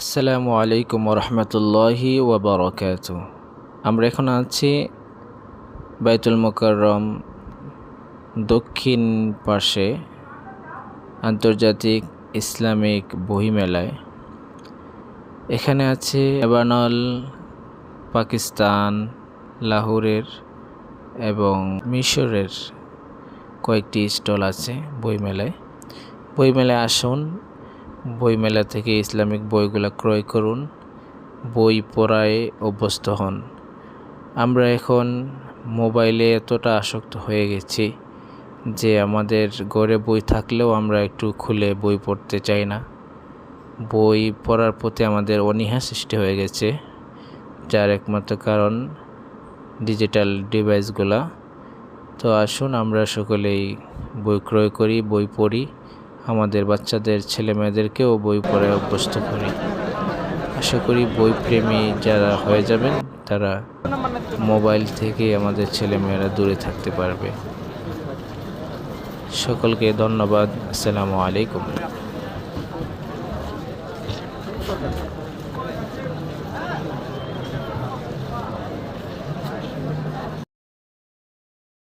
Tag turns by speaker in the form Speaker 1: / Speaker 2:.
Speaker 1: আসসালামু আলাইকুম রহমতুল্লাহি ওবরকাত আমরা এখন আছি বাইতুল মোকাররম দক্ষিণ পাশে আন্তর্জাতিক ইসলামিক বহিমেলায়। এখানে আছে এবানল পাকিস্তান, লাহোরের এবং মিশরের কয়েকটি স্টল আছে বইমেলায় বইমেলায় আসুন বইমেলা থেকে ইসলামিক বইগুলো ক্রয় করুন, বই পড়ায় অভ্যস্ত হন। আমরা এখন মোবাইলে এতটা আসক্ত হয়ে গেছি যে আমাদের ঘরে বই থাকলেও আমরা একটু খুলে বই পড়তে চাই না। বই পড়ার প্রতি আমাদের অনীহা সৃষ্টি হয়ে গেছে, যার একমাত্র কারণ ডিজিটাল ডিভাইসগুলা। তো আসুন আমরা সকলেই বই ক্রয় করি, বই পড়ি আমাদের বাচ্চাদের ছেলে মেয়েদেরকেও বই পড়ে অভ্যস্ত করি। আশা করি বই প্রেমী যারা হয়ে যাবেন, তারা মোবাইল থেকে আমাদের ছেলে মেয়েরা দূরে থাকতে পারবে। সকলকে ধন্যবাদ। আসসালামু আলাইকুম।